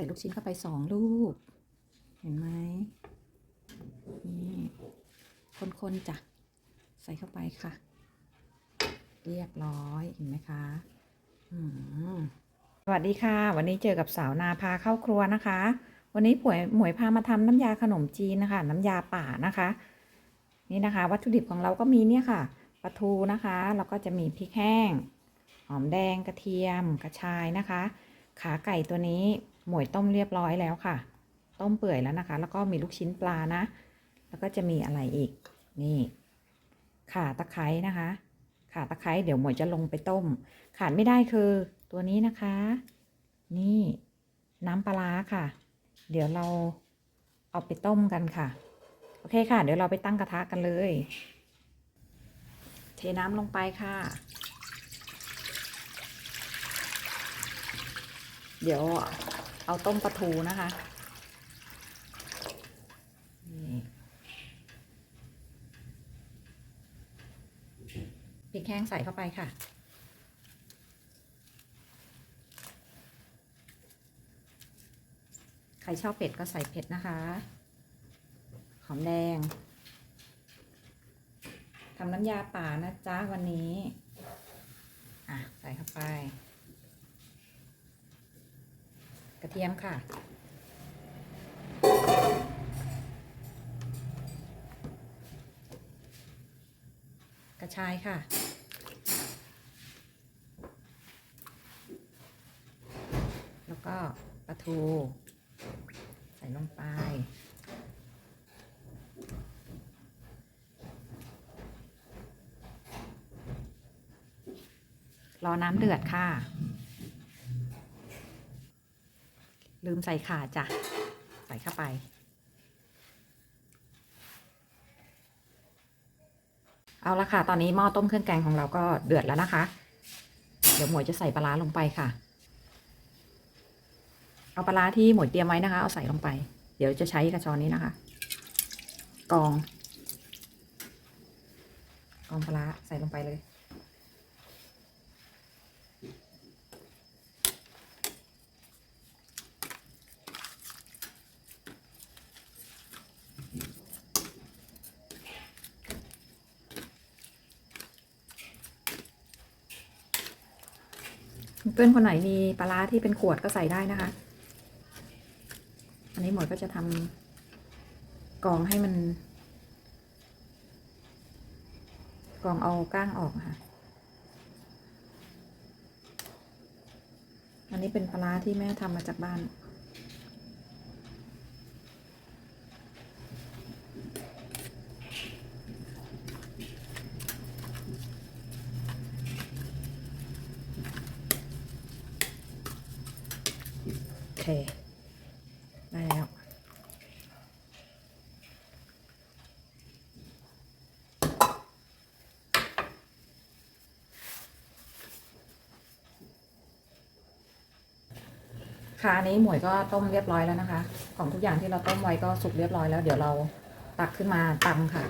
ส่ลูกชิ้นเข้าไปสองลูก เห็นไหมนี่คนๆจ้ะ ใส่เข้าไปค่ะ เรียบร้อยเห็นไหมคะมสวัสดีค่ะ วันนี้เจอกับสาวนาพาเข้าครัวนะคะ วันนี้หมวยหมวยพามาทำน้ำยาขนมจีนนะคะ น้ำยาป่านะคะ นี่นะคะ วัตถุดิบของเราก็มีเนี่ยค่ะปลาทูนะคะแล้วก็จะมีพริกแห้ง หอมแดงกระเทียมกระชายนะคะ ขาไก่ตัวนี้ หมวยต้มเรียบร้อยแล้วค่ะ ต้มเปื่อยแล้วนะคะ แล้วก็มีลูกชิ้นปลานะ แล้วก็จะมีอะไรอีก นี่ ข่าตะไคร้นะคะ ข่าตะไคร้เดี๋ยวหมวยจะลงไปต้ม ขาดไม่ได้คือ ตัวนี้นะคะ นี่ น้ำปลาร้าค่ะ เดี๋ยวเราเอาไปต้มกันค่ะ โอเคค่ะ เดี๋ยวเราไปตั้งกระทะกันเลย เทน้ำลงไปค่ะเดี๋ยว เอาต้มปลาทูนะคะนี่พริกแห้งใส่เข้าไปค่ะ ใครชอบเผ็ดก็ใส่เผ็ดนะคะ หอมแดง ทำน้ำยาป่านะจ๊ะวันนี้ อะ ใส่เข้าไป กระเทียมค่ะ กระชายค่ะ แล้วก็ปลาทู ใส่ลงไปรอน้ำเดือดค่ะ ลืมใส่ข่าจ้ะ ใส่เข้าไป เอาละค่ะ ตอนนี้หม้อต้มเครื่องแกงของเราก็เดือดแล้วนะคะ เดี๋ยวหมวยจะใส่ปลาร้าลงไปค่ะ เอาปลาร้าที่หมวยเตรียมไว้นะคะ เอาใส่ลงไป เดี๋ยวจะใช้กระชอนนี้นะคะ กอง กองปลาร้าใส่ลงไปเลย พื่อนคนไหนมีปลาที่เป็นขวดก็ใส่ได้นะคะ อันนี้หมดก็จะทำกองให้มันกองเอาก้างออกค่ะ อันนี้เป็นปลาที่แม่ทำมาจากบ้าน ได้แล้ว ค่ะอันนี้หมวยก็ต้มเรียบร้อยแล้วนะคะ ของทุกอย่างที่เราต้มไว้ก็สุกเรียบร้อยแล้ว เดี๋ยวเราตักขึ้นมาตำค่ะ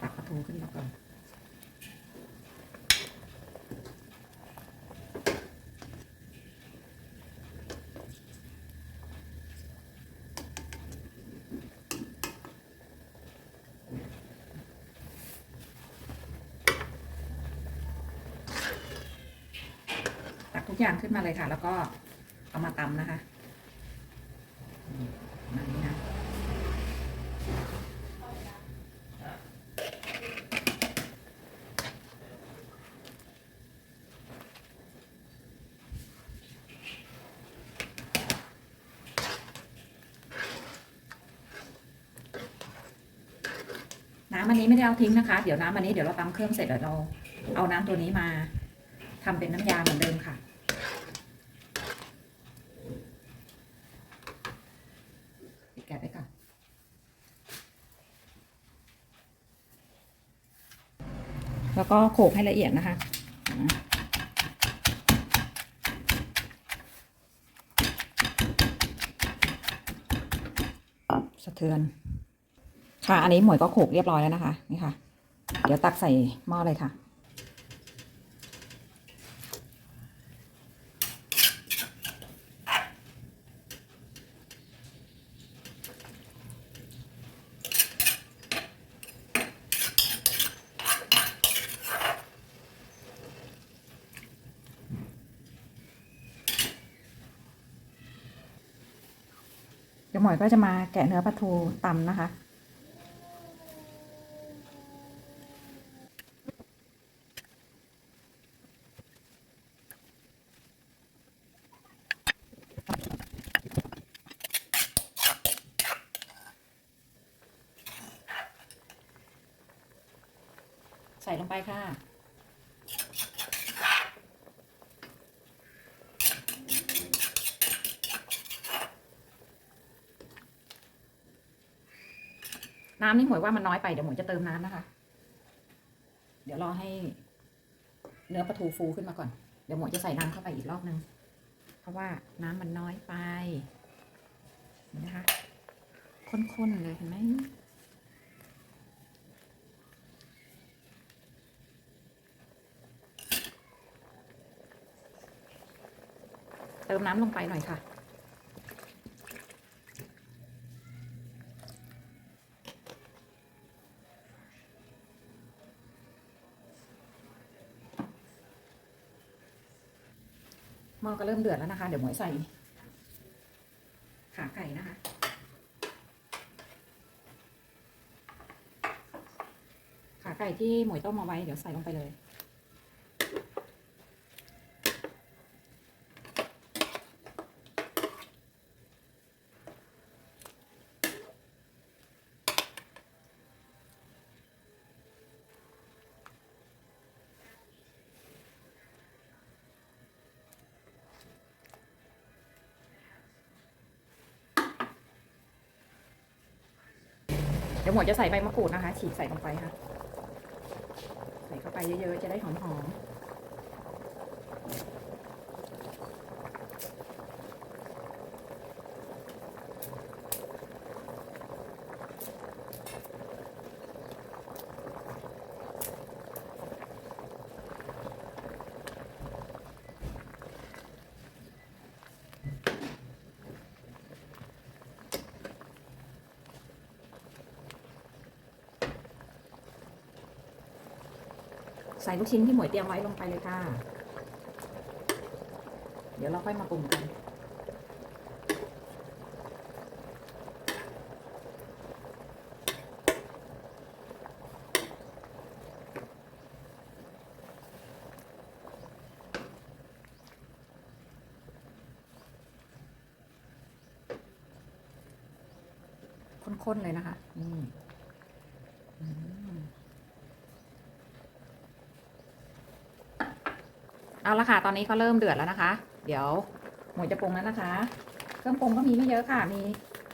ตักปลาทูขึ้นมาก่อน ตักทุก อย่างขึ้นมาเลยค่ะ แล้วก็เอามาตำนะคะมานี้นะน้ำอันนี้ไม่ได้เอาทิ้งนะคะ เดี๋ยวน้ำอันนี้เดี๋ยวเราตำเครื่องเสร็จเดี๋ยวเราเอาน้ำตัวนี้มาทำเป็นน้ำยาเหมือนเดิมค่ะ ปิดแก๊สไว้ก่อน แล้วก็โขลกให้ละเอียดนะคะสะเทือน ค่ะ อันนี้หมวยก็โขลกเรียบร้อยแล้วนะคะ นี่ค่ะ เดี๋ยวตักใส่หม้อเลยค่ะ ยวหมวยก็จะมาแกะเนื้อปลาทูตำนะคะ ใส่ลงไปค่ะ น้ำนี่หมวยว่ามันน้อยไปเดี๋ยวหมวยจะเติมน้ำนะคะ เดี๋ยวรอให้ เนื้อปลาทูฟูขึ้นมาก่อน เดี๋ยวหมวยจะใส่น้ำเข้าไปอีกรอบนึง เพราะว่าน้ำมันน้อยไปนไหมคะข้นๆเลยเห็นไหมเติมน้ำลงไปหน่อยค่ะ ม้อก็เริ่มเดือดแล้วนะคะ เดี๋ยวหมวยใส่ขาไก่นะคะ ขาไก่ที่หมวยต้มเอาไว้ เดี๋ยวใส่ลงไปเลย ดี๋ยวหมวยจะใส่ใบมะกรูดนะคะ ฉีกใส่ลงไปค่ะ ใส่เข้าไปเยอะๆ จะได้หอมๆ ส่ลูกชิ้นที่หมวยเตรียมไว้ลงไปเลยค่ะ เดี๋ยวเราค่อยมาปรุงกัน ข้นๆเลยนะคะ อืม เอาละค่ะ ตอนนี้ก็เริ่มเดือดแล้วนะคะ เดี๋ยวหมวยจะปรุงแล้วนะคะ เครื่องปรุงก็มีไม่เยอะค่ะ มี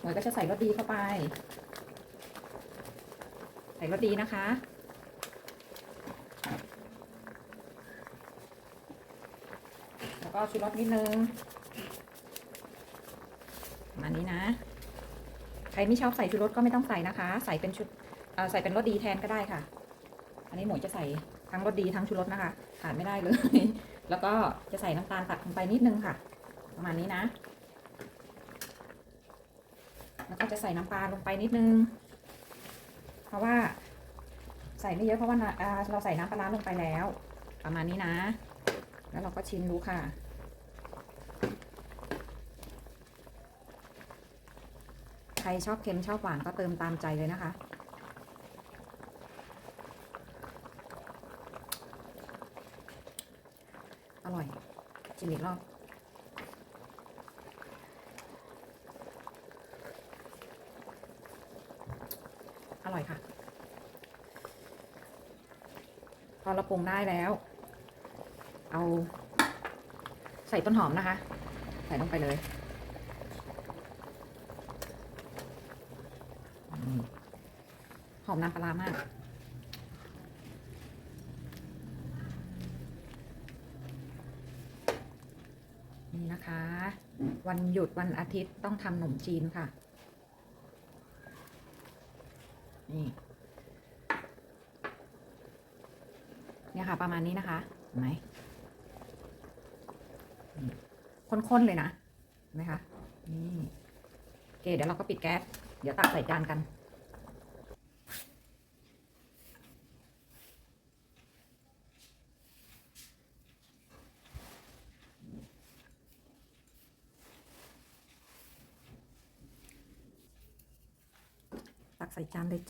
หมวยก็จะใส่รสดีเข้าไป ใส่รสดีนะคะ แล้วก็ชูรสนิดนึงมานี้นะ ใครไม่ชอบใส่ชูรสก็ไม่ต้องใส่นะคะ ใส่เป็นชุดใส่เป็นรสดีแทนก็ได้ค่ะ อันนี้หมวยจะใส่ทั้งรสดีทั้งชูรสนะคะ ขาดไม่ได้เลย แล้วก็จะใส่น้ำตาลตัดลงไปนิดนึงค่ะ ประมาณนี้นะ แล้วก็จะใส่น้ำปลาลงไปนิดนึง เพราะว่าใส่ไม่เยอะเพราะว่าเราใส่น้ำปลาร้าลงไปแล้ว ประมาณนี้นะ แล้วเราก็ชิมดูค่ะใครชอบเค็มชอบหวานก็เติมตามใจเลยนะคะ อร่อย ชิมอีกรอบอร่อยค่ะ พอเราปรุงได้แล้ว เอา ใส่ต้นหอมนะคะ ใส่ลงไปเลยหอมน้ำปลามาก นะคะ วันหยุดวันอาทิตย์ต้องทำขนมจีนค่ะ นี่เนี่ยค่ะ ประมาณนี้นะคะเห็นไหมนี่ข้นๆเลยนะเห็นไหมคะนี่โอเคเดี๋ยวเราก็ปิดแก๊ส เดี๋ยวตักใส่จานกัน ใส่จานเลย